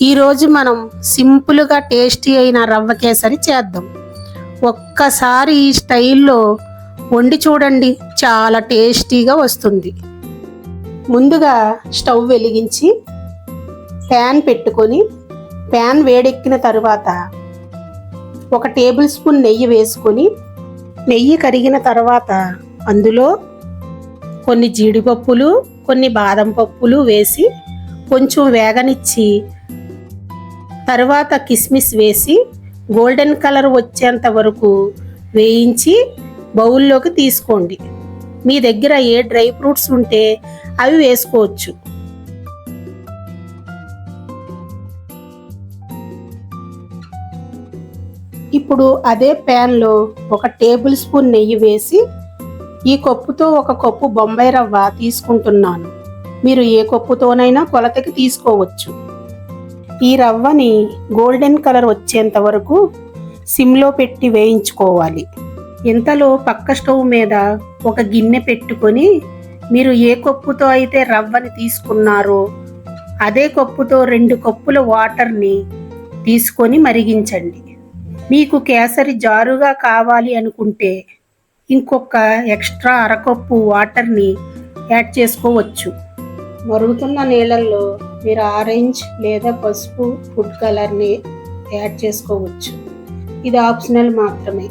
ఈరోజు మనం సింపుల్గా టేస్టీ అయిన రవ్వ కేసరి చేద్దాం. ఒక్కసారి ఈ స్టైల్లో వండి చూడండి చాలా టేస్టీగా వస్తుంది. ముందుగా స్టవ్ వెలిగించి ప్యాన్ పెట్టుకొని ప్యాన్ వేడెక్కిన తరువాత ఒక టేబుల్ స్పూన్ నెయ్యి వేసుకొని నెయ్యి కరిగిన తర్వాత అందులో కొన్ని జీడిపప్పులు కొన్ని బాదం పప్పులు వేసి కొంచెం వేగనిచ్చి తర్వాత కిస్మిస్ వేసి గోల్డెన్ కలర్ వచ్చేంత వరకు వేయించి బౌల్లోకి తీసుకోండి. మీ దగ్గర ఏ డ్రై ఫ్రూట్స్ ఉంటే అవి వేసుకోవచ్చు. ఇప్పుడు అదే ప్యాన్లో ఒక టేబుల్ స్పూన్ నెయ్యి వేసి ఈ కప్పుతో ఒక కప్పు బొంబాయి రవ్వ తీసుకుంటున్నాను. మీరు ఏ కప్పుతోనైనా కొలతకి తీసుకోవచ్చు. ఈ రవ్వని గోల్డెన్ కలర్ వచ్చేంత వరకు సిమ్లో పెట్టి వేయించుకోవాలి. ఇంతలో పక్క స్టవ్ మీద ఒక గిన్నె పెట్టుకొని మీరు ఏ కప్పుతో అయితే రవ్వని తీసుకున్నారో అదే కప్పుతో రెండు కప్పుల వాటర్ని తీసుకొని మరిగించండి. మీకు కేసరి జారుగా కావాలి అనుకుంటే ఇంకొక ఎక్స్ట్రా అరకప్పు వాటర్ని యాడ్ చేసుకోవచ్చు. మరుగుతున్న నీళ్ళల్లో మీరు ఆరెంజ్ లేదా పసుపు ఫుడ్ కలర్ని యాడ్ చేసుకోవచ్చు. ఇది ఆప్షనల్ మాత్రమే.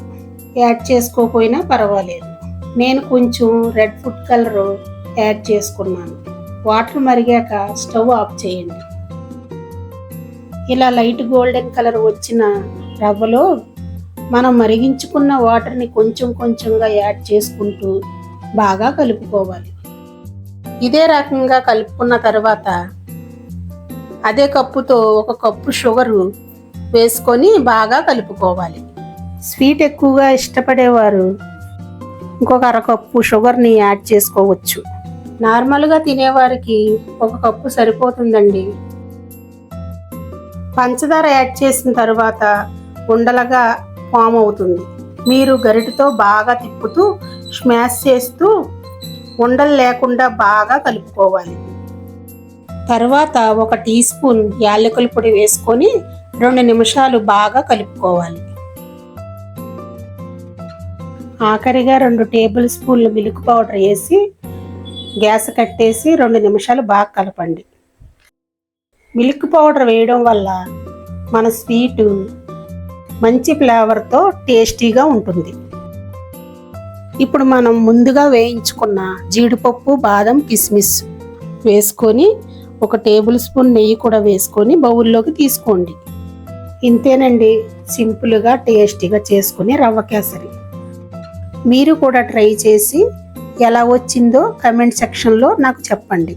యాడ్ చేసుకోకపోయినా పర్వాలేదు. నేను కొంచెం రెడ్ ఫుడ్ కలర్ యాడ్ చేసుకున్నాను. వాటర్ మరిగాక స్టవ్ ఆఫ్ చేయండి. ఇలా లైట్ గోల్డెన్ కలర్ వచ్చిన రవ్వలో మనం మరిగించుకున్న వాటర్ని కొంచెం కొంచెంగా యాడ్ చేసుకుంటూ బాగా కలుపుకోవాలి. ఇదే రకంగా కలుపుకున్న తర్వాత అదే కప్పుతో ఒక కప్పు షుగరు వేసుకొని బాగా కలుపుకోవాలి. స్వీట్ ఎక్కువగా ఇష్టపడేవారు ఇంకొక అరకప్పు షుగర్ని యాడ్ చేసుకోవచ్చు. నార్మల్గా తినేవారికి ఒక కప్పు సరిపోతుందండి. పంచదార యాడ్ చేసిన తర్వాత ఉండలుగా ఫామ్ అవుతుంది. మీరు గరిటతో బాగా తిప్పుతూ స్మాష్ చేస్తూ ఉండలు లేకుండా బాగా కలుపుకోవాలి. తర్వాత ఒక టీ స్పూన్ యాలకుల పొడి వేసుకొని రెండు నిమిషాలు బాగా కలుపుకోవాలి. ఆఖరిగా రెండు టేబుల్ స్పూన్లు మిల్క్ పౌడర్ వేసి గ్యాస్ కట్టేసి రెండు నిమిషాలు బాగా కలపండి. మిల్క్ పౌడర్ వేయడం వల్ల మన స్వీటు మంచి ఫ్లేవర్తో టేస్టీగా ఉంటుంది. ఇప్పుడు మనం ముందుగా వేయించుకున్న జీడిపప్పు బాదం కిస్మిస్ వేసుకొని ఒక టేబుల్ స్పూన్ నెయ్యి కూడా వేసుకొని బౌల్లోకి తీసుకోండి. ఇంతేనండి సింపుల్గా టేస్టీగా చేసుకుని రవ్వ కేసరి. మీరు కూడా ట్రై చేసి ఎలా వచ్చిందో కమెంట్ సెక్షన్లో నాకు చెప్పండి.